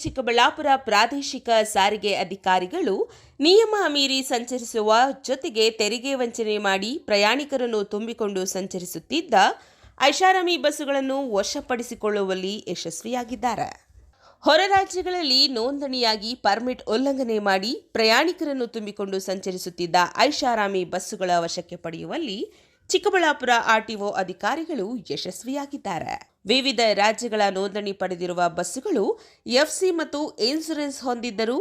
ಚಿಕ್ಕಬಳ್ಳಾಪುರ ಪ್ರಾದೇಶಿಕ ಸಾರಿಗೆ ಅಧಿಕಾರಿಗಳು ನಿಯಮ ಮೀರಿ ಸಂಚರಿಸುವ ಜೊತೆಗೆ ತೆರಿಗೆ ವಂಚನೆ ಮಾಡಿ ಪ್ರಯಾಣಿಕರನ್ನು ತುಂಬಿಕೊಂಡು ಸಂಚರಿಸುತ್ತಿದ್ದ ಐಷಾರಾಮಿ ಬಸ್ಸುಗಳನ್ನು ವಶಪಡಿಸಿಕೊಳ್ಳುವಲ್ಲಿ ಯಶಸ್ವಿಯಾಗಿದ್ದಾರೆ. ಹೊರ ರಾಜ್ಯಗಳಲ್ಲಿ ನೋಂದಣಿಯಾಗಿ ಪರ್ಮಿಟ್ ಉಲ್ಲಂಘನೆ ಮಾಡಿ ಪ್ರಯಾಣಿಕರನ್ನು ತುಂಬಿಕೊಂಡು ಸಂಚರಿಸುತ್ತಿದ್ದ ಐಷಾರಾಮಿ ಬಸ್ಸುಗಳ ವಶಕ್ಕೆ ಪಡೆಯುವಲ್ಲಿ ಚಿಕ್ಕಬಳ್ಳಾಪುರ ಆರ್ಟಿಒ ಅಧಿಕಾರಿಗಳು ಯಶಸ್ವಿಯಾಗಿದ್ದಾರೆ. ವಿವಿಧ ರಾಜ್ಯಗಳ ನೋಂದಣಿ ಪಡೆದಿರುವ ಬಸ್ಸುಗಳು ಎಫ್ಸಿ ಮತ್ತು ಇನ್ಸುರೆನ್ಸ್ ಹೊಂದಿದ್ದರೂ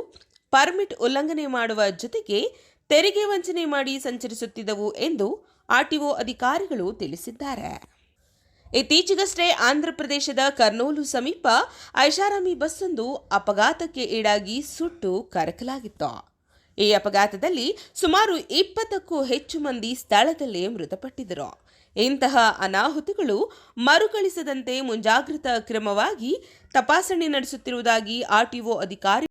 ಪರ್ಮಿಟ್ ಉಲ್ಲಂಘನೆ ಮಾಡುವ ಜೊತೆಗೆ ತೆರಿಗೆ ವಂಚನೆ ಮಾಡಿ ಸಂಚರಿಸುತ್ತಿದ್ದವು ಎಂದು ಆರ್ಟಿಒ ಅಧಿಕಾರಿಗಳು ತಿಳಿಸಿದ್ದಾರೆ. ಇತ್ತೀಚೆಗಷ್ಟೇ ಆಂಧ್ರಪ್ರದೇಶದ ಕರ್ನೂಲು ಸಮೀಪ ಐಷಾರಾಮಿ ಬಸ್ಸೊಂದು ಅಪಘಾತಕ್ಕೆ ಈಡಾಗಿ ಸುಟ್ಟು ಕರಕಲಾಗಿತ್ತು. ಈ ಅಪಘಾತದಲ್ಲಿ ಸುಮಾರು ಇಪ್ಪತ್ತಕ್ಕೂ ಹೆಚ್ಚು ಮಂದಿ ಸ್ಥಳದಲ್ಲೇ ಮೃತಪಟ್ಟಿದ್ದರು. ಇಂತಹ ಅನಾಹುತಗಳು ಮರುಕಳಿಸದಂತೆ ಮುಂಜಾಗ್ರತಾ ಕ್ರಮವಾಗಿ ತಪಾಸಣೆ ನಡೆಸುತ್ತಿರುವುದಾಗಿ ಆರ್ಟಿಒ ಅಧಿಕಾರಿ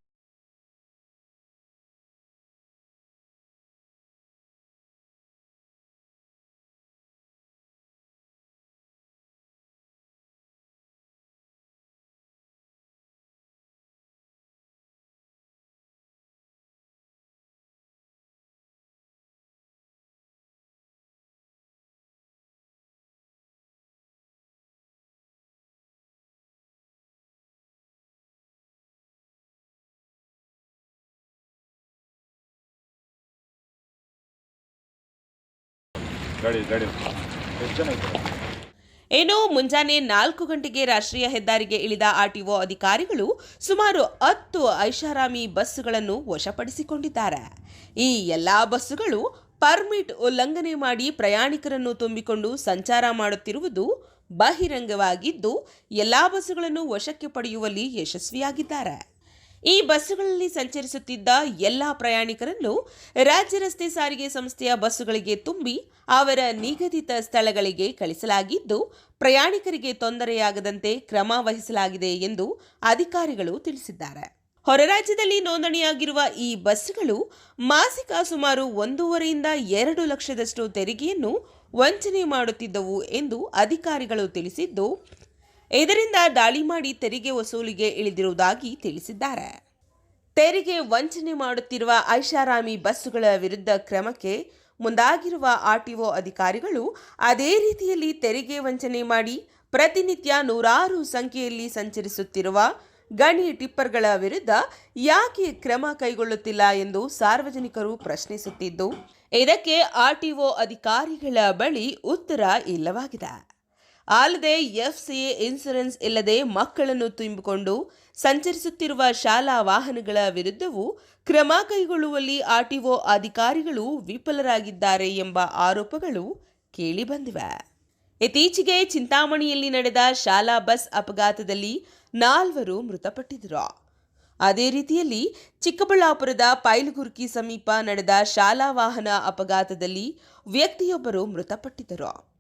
ಇನ್ನು ಮುಂಜಾನೆ ನಾಲ್ಕು ಗಂಟೆಗೆ ರಾಷ್ಟ್ರೀಯ ಹೆದ್ದಾರಿಗೆ ಇಳಿದ ಆರ್ಟಿಒ ಅಧಿಕಾರಿಗಳು ಸುಮಾರು ಹತ್ತು ಐಷಾರಾಮಿ ಬಸ್ಸುಗಳನ್ನು ವಶಪಡಿಸಿಕೊಂಡಿದ್ದಾರೆ. ಈ ಎಲ್ಲಾ ಬಸ್ಸುಗಳು ಪರ್ಮಿಟ್ ಉಲ್ಲಂಘನೆ ಮಾಡಿ ಪ್ರಯಾಣಿಕರನ್ನು ತುಂಬಿಕೊಂಡು ಸಂಚಾರ ಮಾಡುತ್ತಿರುವುದು ಬಹಿರಂಗವಾಗಿದ್ದು, ಎಲ್ಲಾ ಬಸ್ಸುಗಳನ್ನು ವಶಕ್ಕೆ ಪಡೆಯುವಲ್ಲಿ ಯಶಸ್ವಿಯಾಗಿದ್ದಾರೆ. ಈ ಬಸ್ಸುಗಳಲ್ಲಿ ಸಂಚರಿಸುತ್ತಿದ್ದ ಎಲ್ಲ ಪ್ರಯಾಣಿಕರನ್ನು ರಾಜ್ಯ ರಸ್ತೆ ಸಾರಿಗೆ ಸಂಸ್ಥೆಯ ಬಸ್ಸುಗಳಿಗೆ ತುಂಬಿ ಅವರ ನಿಗದಿತ ಸ್ಥಳಗಳಿಗೆ ಕಳಿಸಲಾಗಿದ್ದು, ಪ್ರಯಾಣಿಕರಿಗೆ ತೊಂದರೆಯಾಗದಂತೆ ಕ್ರಮ ವಹಿಸಲಾಗಿದೆ ಎಂದು ಅಧಿಕಾರಿಗಳು ತಿಳಿಸಿದ್ದಾರೆ. ಹೊರ ರಾಜ್ಯದಲ್ಲಿ ನೋಂದಣಿಯಾಗಿರುವ ಈ ಬಸ್ಸುಗಳು ಮಾಸಿಕ ಸುಮಾರು ಒಂದೂವರೆಯಿಂದ ಎರಡು ಲಕ್ಷದಷ್ಟು ತೆರಿಗೆಯನ್ನು ವಂಚನೆ ಮಾಡುತ್ತಿದ್ದವು ಎಂದು ಅಧಿಕಾರಿಗಳು ತಿಳಿಸಿದ್ದು ಇದರಿಂದ ದಾಳಿ ಮಾಡಿ ತೆರಿಗೆ ವಸೂಲಿಗೆ ಇಳಿದಿರುವುದಾಗಿ ತಿಳಿಸಿದ್ದಾರೆ. ತೆರಿಗೆ ವಂಚನೆ ಮಾಡುತ್ತಿರುವ ಐಷಾರಾಮಿ ಬಸ್ಸುಗಳ ವಿರುದ್ಧ ಕ್ರಮಕ್ಕೆ ಮುಂದಾಗಿರುವ ಆರ್ಟಿಒ ಅಧಿಕಾರಿಗಳು ಅದೇ ರೀತಿಯಲ್ಲಿ ತೆರಿಗೆ ವಂಚನೆ ಮಾಡಿ ಪ್ರತಿನಿತ್ಯ ನೂರಾರು ಸಂಖ್ಯೆಯಲ್ಲಿ ಸಂಚರಿಸುತ್ತಿರುವ ಗಣಿ ಟಿಪ್ಪರ್ಗಳ ವಿರುದ್ಧ ಯಾಕೆ ಕ್ರಮ ಕೈಗೊಳ್ಳುತ್ತಿಲ್ಲ ಎಂದು ಸಾರ್ವಜನಿಕರು ಪ್ರಶ್ನಿಸುತ್ತಿದ್ದು, ಇದಕ್ಕೆ ಆರ್ಟಿಒ ಅಧಿಕಾರಿಗಳ ಬಳಿ ಉತ್ತರ ಇಲ್ಲವಾಗಿದೆ. ಅಲ್ಲದೆ ಎಫ್ ಸಿ ಇನ್ಸೂರೆನ್ಸ್ ಇಲ್ಲದೆ ಮಕ್ಕಳನ್ನು ತುಂಬಿಕೊಂಡು ಸಂಚರಿಸುತ್ತಿರುವ ಶಾಲಾ ವಾಹನಗಳ ವಿರುದ್ಧವೂ ಕ್ರಮ ಕೈಗೊಳ್ಳುವಲ್ಲಿ ಆರ್ಟಿಒ ಅಧಿಕಾರಿಗಳು ವಿಫಲರಾಗಿದ್ದಾರೆ ಎಂಬ ಆರೋಪಗಳು ಕೇಳಿಬಂದಿವೆ ಇತ್ತೀಚೆಗೆ ಚಿಂತಾಮಣಿಯಲ್ಲಿ ನಡೆದ ಶಾಲಾ ಬಸ್ ಅಪಘಾತದಲ್ಲಿ ನಾಲ್ವರು ಮೃತಪಟ್ಟಿದ್ದರು. ಅದೇ ರೀತಿಯಲ್ಲಿ ಚಿಕ್ಕಬಳ್ಳಾಪುರದ ಪೈಲಗುರ್ಕಿ ಸಮೀಪ ನಡೆದ ಶಾಲಾ ವಾಹನ ಅಪಘಾತದಲ್ಲಿ ವ್ಯಕ್ತಿಯೊಬ್ಬರು ಮೃತಪಟ್ಟಿದ್ದರು.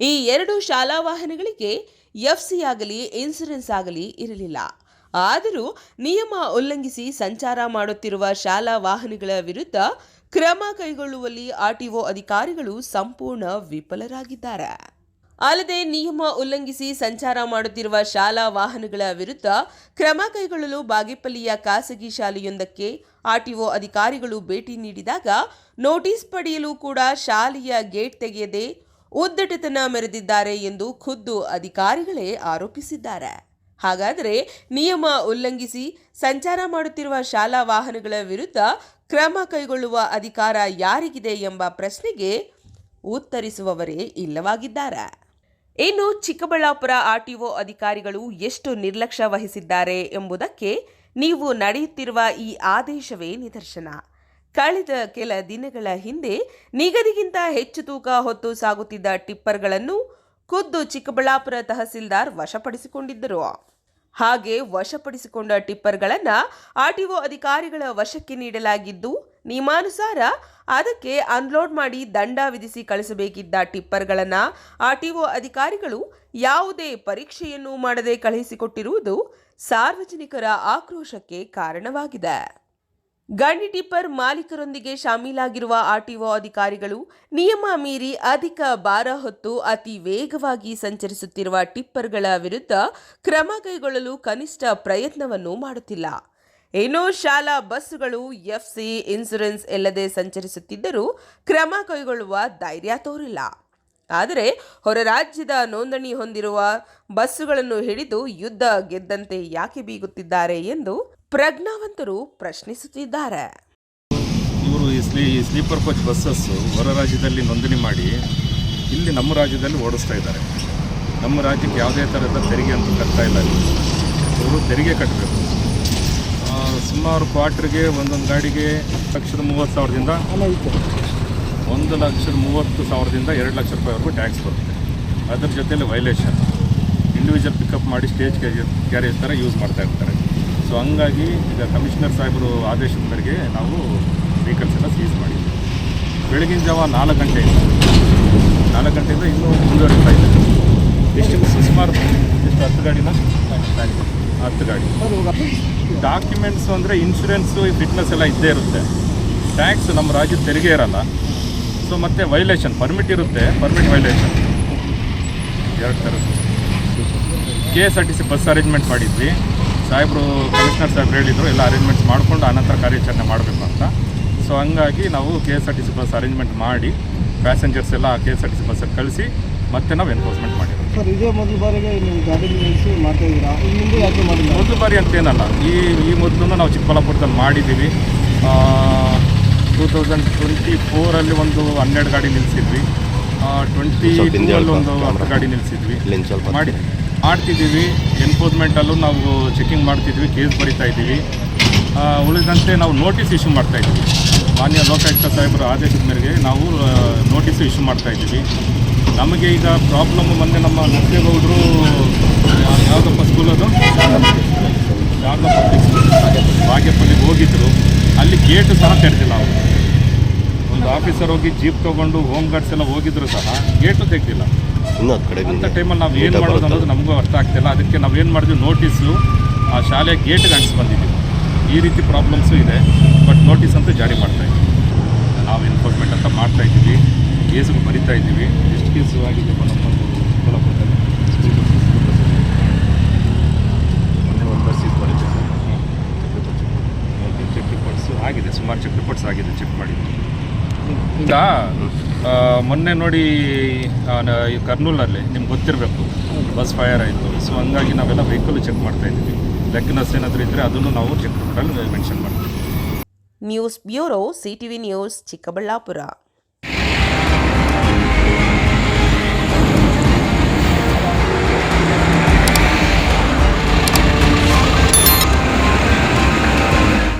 ಈ ಎರಡು ಶಾಲಾ ವಾಹನಗಳಿಗೆ ಎಫ್ಸಿ ಆಗಲಿ, ಇನ್ಸೂರೆನ್ಸ್ ಆಗಲಿ ಇರಲಿಲ್ಲ. ಆದರೂ ನಿಯಮ ಉಲ್ಲಂಘಿಸಿ ಸಂಚಾರ ಮಾಡುತ್ತಿರುವ ಶಾಲಾ ವಾಹನಗಳ ವಿರುದ್ಧ ಕ್ರಮ ಕೈಗೊಳ್ಳುವಲ್ಲಿ ಆರ್ಟಿಒ ಅಧಿಕಾರಿಗಳು ಸಂಪೂರ್ಣ ವಿಫಲರಾಗಿದ್ದಾರೆ. ಅಲ್ಲದೆ ನಿಯಮ ಉಲ್ಲಂಘಿಸಿ ಸಂಚಾರ ಮಾಡುತ್ತಿರುವ ಶಾಲಾ ವಾಹನಗಳ ವಿರುದ್ಧ ಕ್ರಮ ಕೈಗೊಳ್ಳಲು ಬಾಗೇಪಲ್ಲಿಯ ಖಾಸಗಿ ಶಾಲೆಯೊಂದಕ್ಕೆ ಆರ್ಟಿಒ ಅಧಿಕಾರಿಗಳು ಭೇಟಿ ನೀಡಿದಾಗ ನೋಟಿಸ್ ಪಡೆಯಲು ಕೂಡ ಶಾಲೆಯ ಗೇಟ್ ತೆಗೆಯದೆ ಉದ್ದಟತನ ಮೆರೆದಿದ್ದಾರೆ ಎಂದು ಖುದ್ದು ಅಧಿಕಾರಿಗಳೇ ಆರೋಪಿಸಿದ್ದಾರೆ. ಹಾಗಾದರೆ ನಿಯಮ ಉಲ್ಲಂಘಿಸಿ ಸಂಚಾರ ಮಾಡುತ್ತಿರುವ ಶಾಲಾ ವಾಹನಗಳ ವಿರುದ್ಧ ಕ್ರಮ ಕೈಗೊಳ್ಳುವ ಅಧಿಕಾರ ಯಾರಿಗಿದೆ ಎಂಬ ಪ್ರಶ್ನೆಗೆ ಉತ್ತರಿಸುವವರೇ ಇಲ್ಲವಾಗಿದ್ದಾರೆ. ಇನ್ನು ಚಿಕ್ಕಬಳ್ಳಾಪುರ ಆರ್ಟಿಒ ಅಧಿಕಾರಿಗಳು ಎಷ್ಟು ನಿರ್ಲಕ್ಷ್ಯ ವಹಿಸಿದ್ದಾರೆ ಎಂಬುದಕ್ಕೆ ನೀವು ನಡೆಯುತ್ತಿರುವ ಈ ಆದೇಶವೇ ನಿದರ್ಶನ. ಕಳೆದ ಕೆಲ ದಿನಗಳ ಹಿಂದೆ ನಿಗದಿಗಿಂತ ಹೆಚ್ಚು ತೂಕ ಹೊತ್ತು ಸಾಗುತ್ತಿದ್ದ ಟಿಪ್ಪರ್ಗಳನ್ನು ಖುದ್ದು ಚಿಕ್ಕಬಳ್ಳಾಪುರ ತಹಸೀಲ್ದಾರ್ ವಶಪಡಿಸಿಕೊಂಡಿದ್ದರು. ಹಾಗೆ ವಶಪಡಿಸಿಕೊಂಡ ಟಿಪ್ಪರ್ಗಳನ್ನು ಆರ್ಟಿಒ ಅಧಿಕಾರಿಗಳ ವಶಕ್ಕೆ ನೀಡಲಾಗಿದ್ದು, ನಿಯಮಾನುಸಾರ ಅದಕ್ಕೆ ಅನ್ಲೋಡ್ ಮಾಡಿ ದಂಡ ವಿಧಿಸಿ ಕಳಿಸಬೇಕಿದ್ದ ಟಿಪ್ಪರ್ಗಳನ್ನು ಆರ್ಟಿಒ ಅಧಿಕಾರಿಗಳು ಯಾವುದೇ ಪರೀಕ್ಷೆಯನ್ನು ಮಾಡದೆ ಕಳುಹಿಸಿಕೊಟ್ಟಿರುವುದು ಸಾರ್ವಜನಿಕರ ಆಕ್ರೋಶಕ್ಕೆ ಕಾರಣವಾಗಿದೆ. ಗಂಡಿ ಟಿಪ್ಪರ್ ಮಾಲೀಕರೊಂದಿಗೆ ಶಾಮೀಲಾಗಿರುವ ಆರ್ಟಿಒ ಅಧಿಕಾರಿಗಳು ನಿಯಮ ಮೀರಿ ಅಧಿಕ ಭಾರ ಹೊತ್ತು ಅತಿ ವೇಗವಾಗಿ ಸಂಚರಿಸುತ್ತಿರುವ ಟಿಪ್ಪರ್ಗಳ ವಿರುದ್ಧ ಕ್ರಮ ಕೈಗೊಳ್ಳಲು ಕನಿಷ್ಠ ಪ್ರಯತ್ನವನ್ನು ಮಾಡುತ್ತಿಲ್ಲ. ಏನೋ ಶಾಲಾ ಬಸ್ಸುಗಳು ಎಫ್ಸಿ, ಇನ್ಸುರೆನ್ಸ್ ಇಲ್ಲದೆ ಸಂಚರಿಸುತ್ತಿದ್ದರೂ ಕ್ರಮ ಕೈಗೊಳ್ಳುವ ಧೈರ್ಯ ತೋರಿಲ್ಲ. ಆದರೆ ಹೊರ ರಾಜ್ಯದ ನೋಂದಣಿ ಹೊಂದಿರುವ ಬಸ್ಸುಗಳನ್ನು ಹಿಡಿದು ಯುದ್ಧ ಗೆದ್ದಂತೆ ಯಾಕೆ ಬೀಗುತ್ತಿದ್ದಾರೆ ಎಂದು ಪ್ರಜ್ಞಾವಂತರು ಪ್ರಶ್ನಿಸುತ್ತಿದ್ದಾರೆ. ಇವರು ಈ ಸ್ಲೀ, ಈ ಸ್ಲೀಪರ್ ಕೋಚ್ ಬಸ್ಸಸ್ಸು ಹೊರ ರಾಜ್ಯದಲ್ಲಿ ನೋಂದಣಿ ಮಾಡಿ ಇಲ್ಲಿ ನಮ್ಮ ರಾಜ್ಯದಲ್ಲಿ ಓಡಿಸ್ತಾ ಇದ್ದಾರೆ. ನಮ್ಮ ರಾಜ್ಯಕ್ಕೆ ಯಾವುದೇ ಥರದ ತೆರಿಗೆ ಅಂತೂ ಕಟ್ತಾ ಇಲ್ಲ. ಇವರು ತೆರಿಗೆ ಕಟ್ಟಬೇಕು ಸುಮಾರು ಕ್ವಾರ್ಟ್ರಿಗೆ ಒಂದೊಂದು ಗಾಡಿಗೆ ಲಕ್ಷದ ಮೂವತ್ತು ಸಾವಿರದಿಂದ ಒಂದು ಲಕ್ಷದ ಮೂವತ್ತು ಸಾವಿರದಿಂದ ಎರಡು ಲಕ್ಷ ರೂಪಾಯಿವರೆಗೂ ಟ್ಯಾಕ್ಸ್ ಬರುತ್ತೆ. ಅದ್ರ ಜೊತೆಯಲ್ಲಿ ವೈಲೇಷನ್. ಇಂಡಿವಿಜುವಲ್ ಪಿಕಪ್ ಮಾಡಿ ಸ್ಟೇಜ್ ಕ್ಯಾರೇಜ್ ಥರ ಯೂಸ್ ಮಾಡ್ತಾ ಇರ್ತಾರೆ. ಸೊ ಹಂಗಾಗಿ ಈಗ ಕಮಿಷನರ್ ಸಾಹೇಬರು ಆದೇಶದ ಮೇರೆಗೆ ನಾವು ವೆಹಿಕಲ್ಸ್ ಎಲ್ಲ ಸೀಸ್ ಮಾಡಿದ್ವಿ. ಬೆಳಗಿನ ಜಾವ ನಾಲ್ಕು ಗಂಟೆಯಿಂದ ನಾಲ್ಕು ಗಂಟೆಯಿಂದ ಇನ್ನೂ ಮುಂದುವರಿತಾ ಇದೆ. ಎಷ್ಟು ಸುಮಾರು ಎಷ್ಟು ಹತ್ತು ಗಾಡಿನ ಹತ್ತು ಗಾಡಿ. ಡಾಕ್ಯುಮೆಂಟ್ಸು ಅಂದರೆ ಇನ್ಶೂರೆನ್ಸು ಫಿಟ್ನೆಸ್ ಎಲ್ಲ ಇದ್ದೇ ಇರುತ್ತೆ. ಟ್ಯಾಕ್ಸ್ ನಮ್ಮ ರಾಜ್ಯದ ತೆರಿಗೆ ಇರಲ್ಲ. ಸೊ ಮತ್ತೆ ವೈಲೇಷನ್ ಪರ್ಮಿಟ್ ಇರುತ್ತೆ. ಪರ್ಮಿಟ್ ವೈಲೇಷನ್ ಎರಡು ಥರ K S R T C bus arrangement ಮಾಡಿದ್ವಿ. ಸಾಹೇಬರು ಕಮಿಷನರ್ ಸಾಹೇಬ್ರು ಹೇಳಿದರು ಎಲ್ಲ ಅರೇಂಜ್ಮೆಂಟ್ಸ್ ಮಾಡಿಕೊಂಡು ಆನಂತರ ಕಾರ್ಯಾಚರಣೆ ಮಾಡಬೇಕು ಅಂತ. ಸೊ ಹಂಗಾಗಿ ನಾವು K S R T C bus arrangement ಮಾಡಿ ಪ್ಯಾಸೆಂಜರ್ಸ್ ಎಲ್ಲ K S R T C ಬಸ್ಸಲ್ಲಿ ಕಳಿಸಿ ಮತ್ತೆ ನಾವು ಎನ್ಫೋರ್ಸ್ಮೆಂಟ್ ಮಾಡಿದ್ವಿ ಸರ್ ಇದೇ ಮೊದಲ ಬಾರಿಗೆ ನೀವು ಗಾಡಿ ನಿಲ್ಲಿಸಿ ಮಾಡ್ತಾ ಇದ್ದೀರಾ ಯಾಕೆ ಮಾಡಿಲ್ಲ ಮೊದಲು ಬಾರಿ ಅಂತೇನಲ್ಲ ಈ ಈ ಮೊದಲು ನಾವು ಚಿಕ್ಕಬಳ್ಳಾಪುರದಲ್ಲಿ ಮಾಡಿದ್ದೀವಿ ಟೂ ತೌಸಂಡ್ ಟ್ವೆಂಟಿ ಫೋರಲ್ಲಿ ಒಂದು ಹನ್ನೆರಡು ಗಾಡಿ ನಿಲ್ಲಿಸಿದ್ವಿ ಟ್ವೆಂಟಿ ಒಂದು ಹತ್ತು ಗಾಡಿ ನಿಲ್ಲಿಸಿದ್ವಿ ಮಾಡಿದ್ವಿ ಮಾಡಿ ಮಾಡ್ತಿದ್ದೀವಿ ಎನ್ಫೋರ್ಸ್ಮೆಂಟಲ್ಲೂ ನಾವು ಚೆಕಿಂಗ್ ಮಾಡ್ತಿದ್ವಿ ಕೇಸ್ ಬರಿತಾ ಇದ್ದೀವಿ. ಉಳಿದಂತೆ ನಾವು ನೋಟಿಸ್ ಇಶ್ಯೂ ಮಾಡ್ತಾ ಇದ್ದೀವಿ. ಮಾನ್ಯ ಲೋಕಾಯುಕ್ತ ಸಾಹೇಬರ ಆದೇಶದ ಮೇರೆಗೆ ನಾವು ನೋಟಿಸ್ ಇಶ್ಯೂ ಮಾಡ್ತಾ ಇದ್ದೀವಿ. ನಮಗೆ ಈಗ ಪ್ರಾಬ್ಲಮ್ ಮೊನ್ನೆ ನಮ್ಮ ನರಸೇಗೌಡರು ಯಾವುದಪ್ಪ ಸ್ಕೂಲ್ ಅದು? ಬಾಗೇಪಲ್ಲಿಗೆ ಹೋಗಿದ್ದರು ಅಲ್ಲಿ ಗೇಟು ಸಹ ತೆರೆದಿಲ್ಲ ಅವರು. ಒಂದು ಆಫೀಸರ್ ಹೋಗಿ ಜೀಪ್ ತೊಗೊಂಡು ಹೋಮ್ ಗಾರ್ಡ್ಸ್ ಎಲ್ಲ ಹೋಗಿದ್ರು ಸಹ ಗೇಟು ತೆಗೆದಿಲ್ಲ. ಇನ್ನೂ ಕಡೆ ಅಂತ ಟೈಮಲ್ಲಿ ನಾವು ಏನು ಮಾಡೋದು ಅನ್ನೋದು ನಮಗೂ ಅರ್ಥ ಆಗ್ತಿಲ್ಲ ಅದಕ್ಕೆ ನಾವು ಏನು ಮಾಡಿದ್ವಿ ನೋಟಿಸು ಆ ಶಾಲೆ ಗೇಟ್ಗೆ ಅಂಟಿಸಿ ಬಂದಿದ್ದೀವಿ ಈ ರೀತಿ ಪ್ರಾಬ್ಲಮ್ಸು ಇದೆ ಬಟ್ ನೋಟಿಸ್ ಅಂತ ಜಾರಿ ಮಾಡ್ತಾ ಇದ್ದೀವಿ ನಾವು ಎನ್ಫೋರ್ಸ್ಮೆಂಟ್ ಅಂತ ಮಾಡ್ತಾ ಇದ್ದೀವಿ. ಕೇಸ್ಗೆ ಬರಿತಾ ಇದ್ದೀವಿ. ಎಷ್ಟು ಕೇಸು ಆಗಿದೆ ಚೆಕ್ ರಿಪೋರ್ಟ್ಸು ಆಗಿದೆ. ಸುಮಾರು ಚೆಕ್ ರಿಪೋರ್ಟ್ಸ್ ಆಗಿದೆ ಚೆಕ್ ಮಾಡಿದ್ವಿ. ಈಗ ಮೊನ್ನೆ ನೋಡಿ ಕರ್ನೂಲ್ನಲ್ಲಿ, ನಿಮ್ಗೆ ಗೊತ್ತಿರಬೇಕು, ಬಸ್ ಫೈರ್ ಆಯಿತು. ಸೊ ಹಂಗಾಗಿ ನಾವೆಲ್ಲ ವೆಹಿಕಲ್ ಚೆಕ್ ಮಾಡ್ತಾ ಇದ್ದೀವಿ. ಲೆಕ್ಕನಸ್ ಏನಾದರೂ ಇದ್ದರೆ ಅದನ್ನು ನಾವು ಚೆಕ್ ಮೆನ್ಷನ್ ಮಾಡ್ತೀವಿ. News bureau, CTV news, Chikkaballapur.